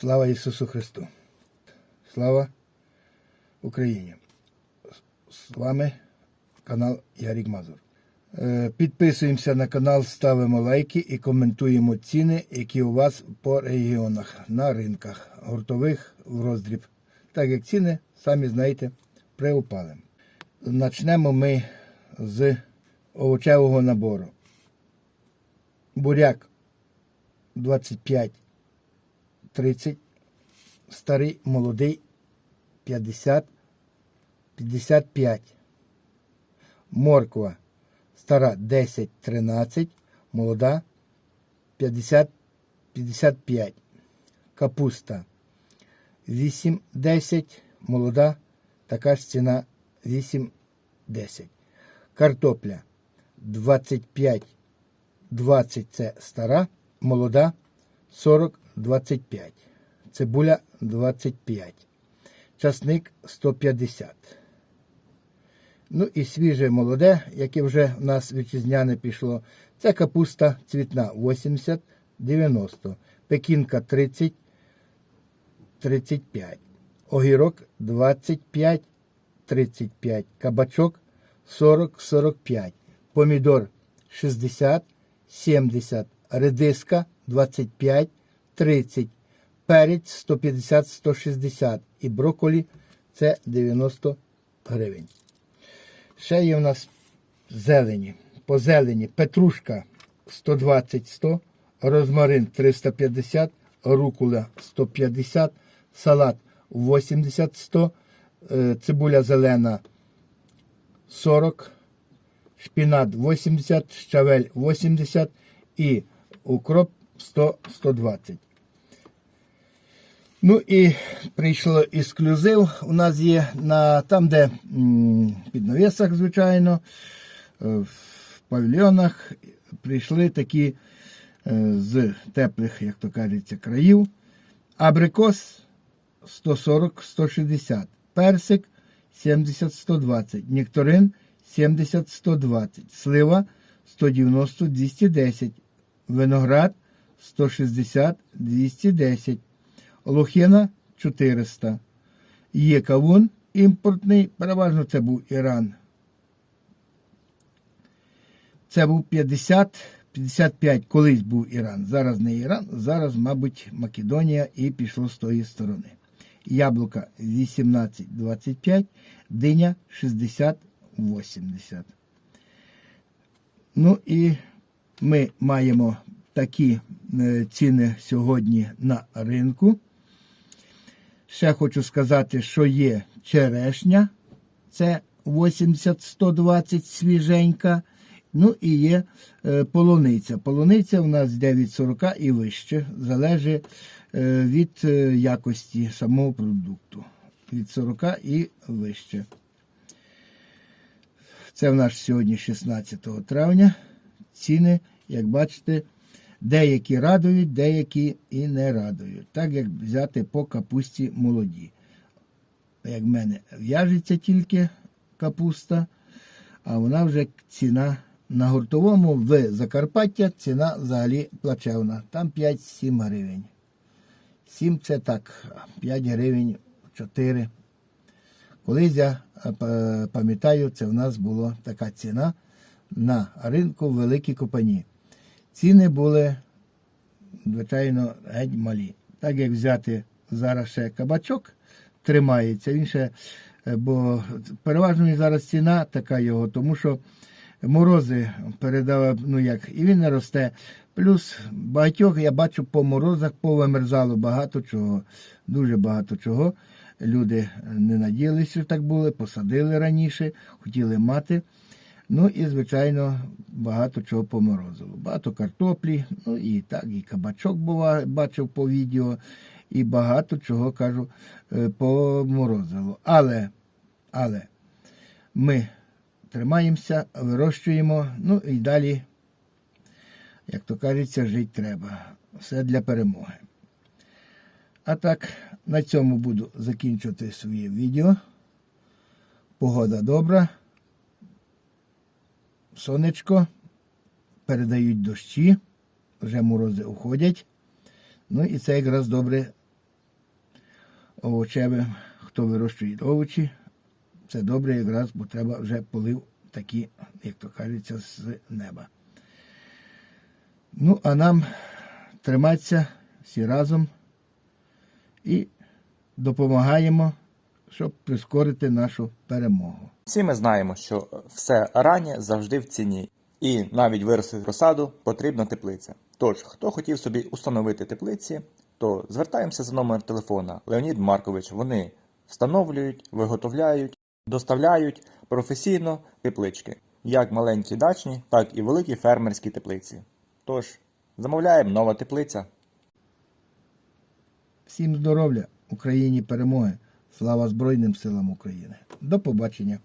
Слава Ісусу Христу! Слава Україні! З вами канал Ярік Мазур. Е, Підписуємося на канал, ставимо лайки і коментуємо ціни, які у вас по регіонах, на ринках, гуртових в роздріб. Так як ціни, самі знаєте, приупали. Начнемо ми з овочевого набору. Буряк 25 30, старий, молодий 50, 55. Морква стара 10, 13, молода 50, 55. Капуста 8, 10, молода, така ж ціна 8, 10. Картопля 25, 20 це стара, молода 40, 25. Цибуля 25. Часник 150. Ну і свіже молоде, яке вже в нас вітчизняне пішло. Це капуста цвітна 80, 90. Пекінка 30, 35. Огірок 25, 35. Кабачок 40, 45. Помідор 60, 70. Редиска 25, 30. Перець 150, 160. І брокколі це 90 гривень. Ще є в нас зелені. По зелені петрушка 120-100, розмарин 350, рукула 150, салат 80-100, е, цибуля зелена 40, шпінат 80, щавель 80 і укроп 100-120. Ну і прийшло ексклюзив. У нас є на там, де під навісах, звичайно, е, в павільйонах прийшли такі е, з теплих, як то кажеться, країв. Абрикос 140-160, персик 70-120, нектарин 70-120, слива 190-210, виноград 160-210. Лохина 400. Є кавун імпортний, переважно це був Іран. Це був 50, 55, колись був Іран. Зараз не Іран, зараз, мабуть, Македонія і пішло з тої сторони. Яблука 18-25, диня 60-80. Ну і ми маємо такі е, ціни сьогодні на ринку. Ще хочу сказати, що є черешня, це 80-120 свіженька. Ну і є е, полуниця. Полуниця у нас йде від 40 і вище, залежить е, від е, якості самого продукту. Від 40 і вище. Це в нас сьогодні 16 травня. Ціни, як бачите, деякі радують, деякі і не радують. Так як взяти по капусті молоді. Як в мене в'яжеться тільки капуста, а вона вже ціна на гуртовому в Закарпаття ціна взагалі плачевна. Там 5-7 гривень. 7 це так, 5 гривень 4. Колись я е, пам'ятаю, це в нас була така ціна на ринку в Великій Копані. Ціни були, звичайно, геть малі. Так як взяти зараз ще кабачок тримається, він ще, е, бо переважно зараз ціна така його, тому що морози передав, ну як, і він не росте. Плюс багатьох я бачу по морозах повимерзало багато чого, дуже багато чого. Люди не надіялися, що так було, посадили раніше, хотіли мати. Ну і, звичайно, багато чого поморозило. Багато картоплі, ну і так, і кабачок бува, бачив по відео, і багато чого кажу е, поморозило. Але, але ми тримаємося, вирощуємо, ну і далі, як то кажеться, жити треба. Все для перемоги. А так, на цьому буду закінчувати своє відео. Погода добра. Сонечко. Передають дощі. Вже морози уходять. Ну і це якраз добре овочевим, хто вирощує овочі, це добре якраз, бо треба вже полив такі, як то кажеться, з неба. Ну, а нам триматися всі разом і допомагаємо, щоб прискорити нашу перемогу. Всі ми знаємо, що все раннє завжди в ціні, і навіть виростити розсаду потрібна теплиця. Тож, хто хотів собі установити теплиці, то звертаємося за номер телефона Леонід Маркович. Вони встановлюють, виготовляють, доставляють професійно теплички, як маленькі дачні, так і великі фермерські теплиці. Тож, замовляємо нова теплиця. Всім здоров'я, Україні перемоги! Слава Збройним силам України! До побачення!